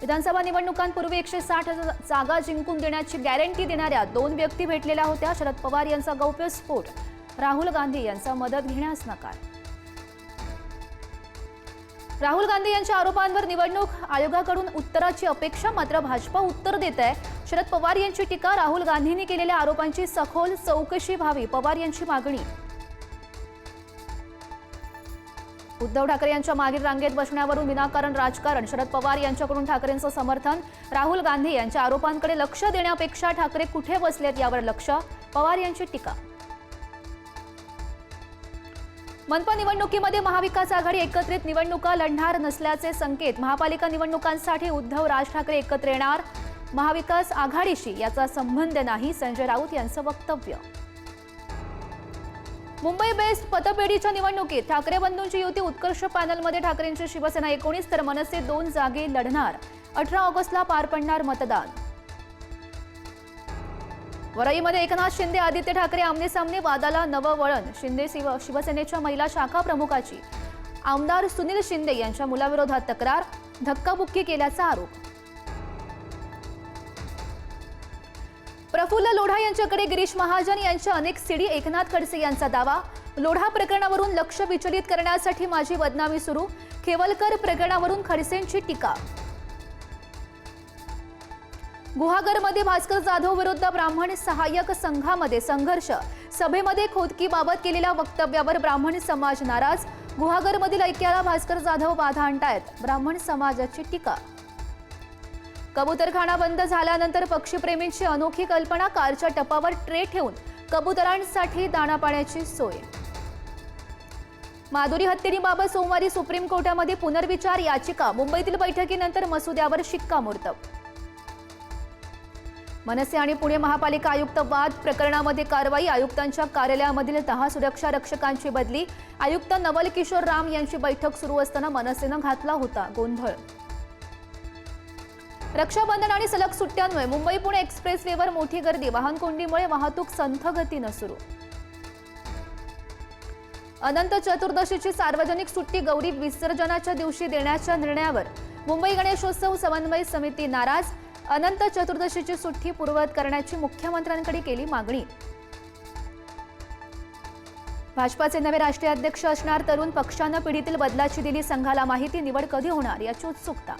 विधानसभा निवडणुकांपूर्वी एकशे साठ जागा जिंकून देण्याची गॅरंटी देणाऱ्या दोन व्यक्ती भेटलेल्या होत्या शरद पवार यांचा गौप्यस्फोट राहुल गांधी यांचा मदत घेण्यास नकार. राहुल गांधी यांच्या आरोपांवर निवडणूक आयोगाकडून उत्तराची अपेक्षा मात्र भाजपा उत्तर देत आहे. शरद पवार यांची टीका राहुल गांधींनी केलेल्या आरोपांची सखोल चौकशी व्हावी पवार यांची मागणी. उद्धव ठाकरे यांच्या मागील रांगेत बसण्यावरून विनाकारण राजकारण. शरद पवार यांच्याकडून ठाकरेंचं समर्थन. राहुल गांधी यांच्या आरोपांकडे लक्ष देण्यापेक्षा ठाकरे कुठे बसलेत यावर लक्ष? पवार यांची टीका. मनपा निवडणुकीमध्ये महाविकास आघाडी एकत्रित निवडणुका लढणार नसल्याचे संकेत. महापालिका निवडणुकांसाठी उद्धव राज ठाकरे एकत्र येणार. महाविकास आघाडीशी याचा संबंध नाही संजय राऊत यांचं वक्तव्य. मुंबई बेस्ट पतपेढीच्या निवडणुकीत ठाकरे बंधूंची युती उत्कर्ष पॅनलमध्ये ठाकरेंची शिवसेना एकोणीस तर मनसे दोन जागे लढणार. अठरा ऑगस्टला पार पडणार मतदान. वरईमध्ये एकनाथ शिंदे आदित्य ठाकरे आमने सामने वादाला नवं वळण शिंदे शिव शिवसेनेच्या महिला शाखा प्रमुखाची. आमदार सुनील शिंदे यांच्या मुलाविरोधात तक्रार धक्काबुक्की केल्याचा आरोप. प्रफुल्ल लोढा यांच्याकडे गिरीश महाजन यांच्या अनेक सीडी एकनाथ खडसे यांचा दावा. लोढा प्रकरणावरून लक्ष विचलित करण्यासाठी माझी बदनामी सुरू. खेवलकर प्रकरणावरून खडसेंची टीका. गुहागरमध्ये भास्कर जाधव विरुद्ध ब्राह्मण सहाय्यक संघामध्ये संघर्ष. सभेमध्ये खोदकीबाबत केलेल्या वक्तव्यावर ब्राह्मण समाज नाराज. गुहागरमधील ऐक्याला भास्कर जाधव बाधा आणतायत. ब्राह्मण समाजाची टीका. कबुतरखाना बंद झाल्यानंतर पक्षीप्रेमींची अनोखी कल्पना कारच्या टपावर ट्रे ठेवून कबुतरांसाठी दाणा पाण्याची सोय. माधुरी हत्येबाबत सोमवारी सुप्रीम कोर्टामध्ये पुनर्विचार याचिका. मुंबईतील बैठकीनंतर मसुद्यावर शिक्कामोर्तब. मनसे आणि पुणे महापालिका आयुक्त वाद. प्रकरणामध्ये कारवाई. आयुक्तांच्या कार्यालयामधील दहा सुरक्षा रक्षकांची बदली. आयुक्त नवल किशोर राम यांची बैठक सुरू असताना मनसेनं घातला होता गोंधळ. रक्षाबंधन आणि सलग सुट्ट्यांमुळे मुंबई पुणे एक्सप्रेसवेवर मोठी गर्दी. वाहन कोंडीमुळे वाहतूक संथगतीनं सुरू. अनंत चतुर्दशीची सार्वजनिक सुट्टी गौरी विसर्जनाच्या दिवशी देण्याच्या निर्णयावर मुंबई गणेशोत्सव समन्वय समिती नाराज. अनंत चतुर्दशीची सुट्टी पूर्ववत करण्याची मुख्यमंत्र्यांकडे केली मागणी. भाजपाचे नवे राष्ट्रीय अध्यक्ष असणार तरुण पक्षानं पिढीतील बदलाची दिली संघाला माहिती. निवड कधी होणार याची उत्सुकता.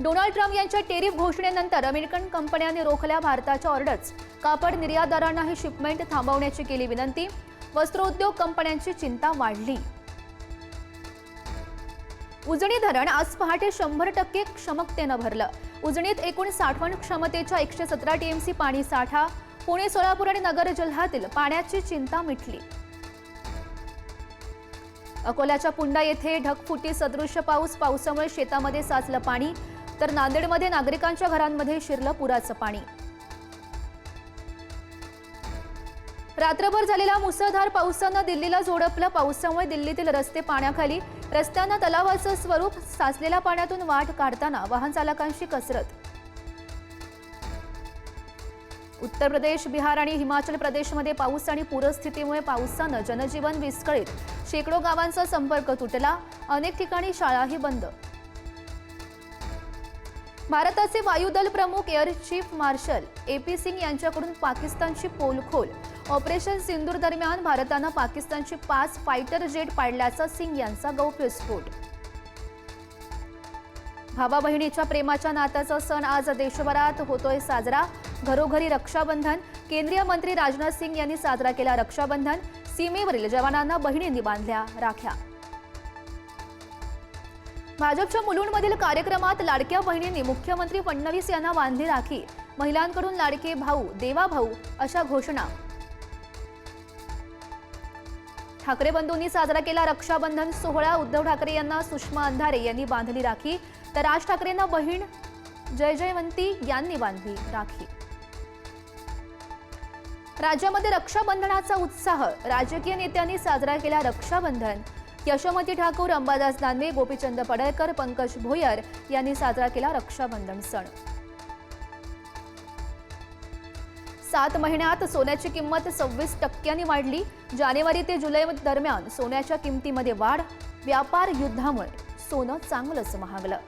डोनाल्ड ट्रम्प यांच्या टेरिफ घोषणेनंतर अमेरिकन कंपन्यांनी रोखल्या भारताच्या ऑर्डर्स. कापड निर्यातदारांना ही शिपमेंट थांबवण्याची केली विनंती. वस्त्रोद्योग कंपन्यांची चिंता वाढली. उजनी धरण आज पहाटे शंभर टक्के क्षमतेनं भरलं. उजनीत एकूण साठवण क्षमतेच्या एकशे सतरा टीएमसी पाणी साठा. पुणे सोलापूर आणि नगर जिल्ह्यातील पाण्याची चिंता मिटली. अकोल्याच्या पुंडा येथे ढगफुटी सदृश्य पाऊस. पावसामुळे शेतामध्ये साचलं पाणी. तर नांदेडमध्ये नागरिकांच्या घरांमध्ये शिरलं पुराचं पाणी. रात्रभर झालेल्या मुसळधार पावसानं दिल्लीला जोडपलं पावसामुळे दिल्लीतील रस्ते पाण्याखाली रस्त्यांना तलावाचं स्वरूप साचलेल्या पाण्यातून वाट काढताना वाहन चालकांशी कसरत. उत्तर प्रदेश बिहार आणि हिमाचल प्रदेशमध्ये पाऊस आणि पूरस्थितीमुळे पावसानं जनजीवन विस्कळीत. शेकडो गावांचा संपर्क तुटला. अनेक ठिकाणी शाळाही बंद. भारताचे वायुदल प्रमुख air chief marshal A P Singh यांच्याकडून पाकिस्तानची पोलखोल. ऑपरेशन सिंदूर दरम्यान भारतानं पाकिस्तानची पाच फायटर जेट पाडल्याचा सिंग यांचा गौप्यस्फोट भावा बहिणीच्या प्रेमाच्या नात्याचा सण आज देशभरात होतोय साजरा. घरोघरी रक्षाबंधन. केंद्रीय मंत्री राजनाथ सिंग यांनी साजरा केला रक्षाबंधन. सीमेवरील जवानांना बहिणींनी बांधल्या राख्या. भाजपच्या मुलुंडमधील कार्यक्रमात लाडक्या बहिणींनी मुख्यमंत्री फडणवीस यांना बांधली राखी महिलांकडून लाडके भाऊ देवा भाऊ अशा घोषणा. ठाकरे बंधूंनी साजरा केला रक्षाबंधन सोहळा उद्धव ठाकरे यांना सुषमा अंधारे यांनी बांधली राखी तर राज ठाकरेंना बहीण जय जयवंती यांनी बांधली राखी. राज्यामध्ये रक्षाबंधनाचा उत्साह राजकीय नेत्यांनी साजरा केला रक्षाबंधन. यशोमती ठाकूर अंबादास दानवे गोपीचंद पडळकर पंकज भोयर यांनी साजरा केला रक्षाबंधन सण. सात महिन्यात सोन्याची किंमत सव्वीस टक्क्यांनी वाढली. जानेवारी ते जुलै दरम्यान सोन्याच्या किमतीमध्ये वाढ. व्यापार युद्धामुळे सोनं चांगलंच महागलं.